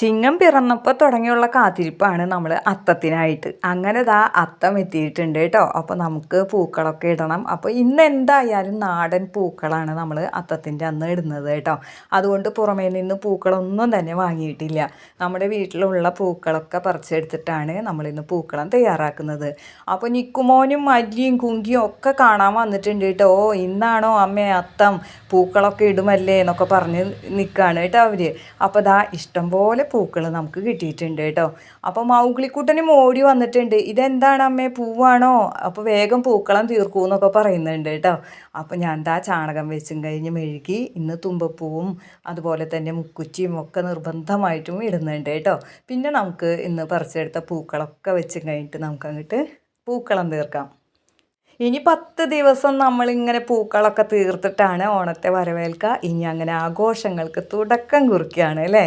ചിങ്ങം പിറന്നപ്പോൾ തുടങ്ങിയുള്ള കാത്തിരിപ്പാണ് നമ്മൾ അത്തത്തിനായിട്ട്. അങ്ങനെ ദാ അത്തം എത്തിയിട്ടുണ്ട് കേട്ടോ അപ്പോൾ നമുക്ക് പൂക്കളൊക്കെ ഇടണം. അപ്പോൾ ഇന്ന് എന്തായാലും നാടൻ പൂക്കളാണ് നമ്മൾ അത്തത്തിന്റെ അന്ന് ഇടുന്നത് കേട്ടോ അതുകൊണ്ട് പുറമേ നിന്ന് പൂക്കളൊന്നും തന്നെ വാങ്ങിയിട്ടില്ല. നമ്മുടെ വീട്ടിലുള്ള പൂക്കളൊക്കെ പറിച്ചെടുത്തിട്ടാണ് നമ്മളിന്ന് പൂക്കളം തയ്യാറാക്കുന്നത്. അപ്പോൾ നിക്കുമോനും മല്ലിയും കുങ്കിയും ഒക്കെ കാണാൻ വന്നിട്ടുണ്ട് കേട്ടോ ഓ ഇന്നാണോ അമ്മ അത്തം പൂക്കളൊക്കെ ഇടുമല്ലേ എന്നൊക്കെ പറഞ്ഞ് നിൽക്കുകയാണ് കേട്ടോ അവർ അപ്പോൾ ദാ ഇഷ്ടംപോലെ പൂക്കൾ നമുക്ക് കിട്ടിയിട്ടുണ്ട് കേട്ടോ. അപ്പോൾ മൗഗ്ലിക്കുട്ടനും ഓടി വന്നിട്ടുണ്ട്. ഇതെന്താണ് അമ്മേ? പൂവാണോ? അപ്പോൾ വേഗം പൂക്കളം തീർക്കൂ എന്നൊക്കെ പറയുന്നുണ്ട് കേട്ടോ. അപ്പോൾ ഞാൻ എന്താ ചാണകം വെച്ചും കഴിഞ്ഞ് മെഴുകി ഇന്ന് തുമ്പപ്പൂവും അതുപോലെ തന്നെ മുക്കുറ്റിയും ഒക്കെ നിർബന്ധമായിട്ടും ഇടുന്നുണ്ട് കേട്ടോ. പിന്നെ നമുക്ക് ഇന്ന് പറിച്ചെടുത്ത പൂക്കളൊക്കെ വെച്ചും കഴിഞ്ഞിട്ട് നമുക്ക് അങ്ങോട്ട് പൂക്കളം തീർക്കാം. ഇനി പത്ത് ദിവസം നമ്മളിങ്ങനെ പൂക്കളൊക്കെ തീർത്തിട്ടാണ് ഓണത്തെ വരവേൽക്കുക. ഇനി അങ്ങനെ ആഘോഷങ്ങൾക്ക് തുടക്കം കുറിക്കുകയാണ് അല്ലേ?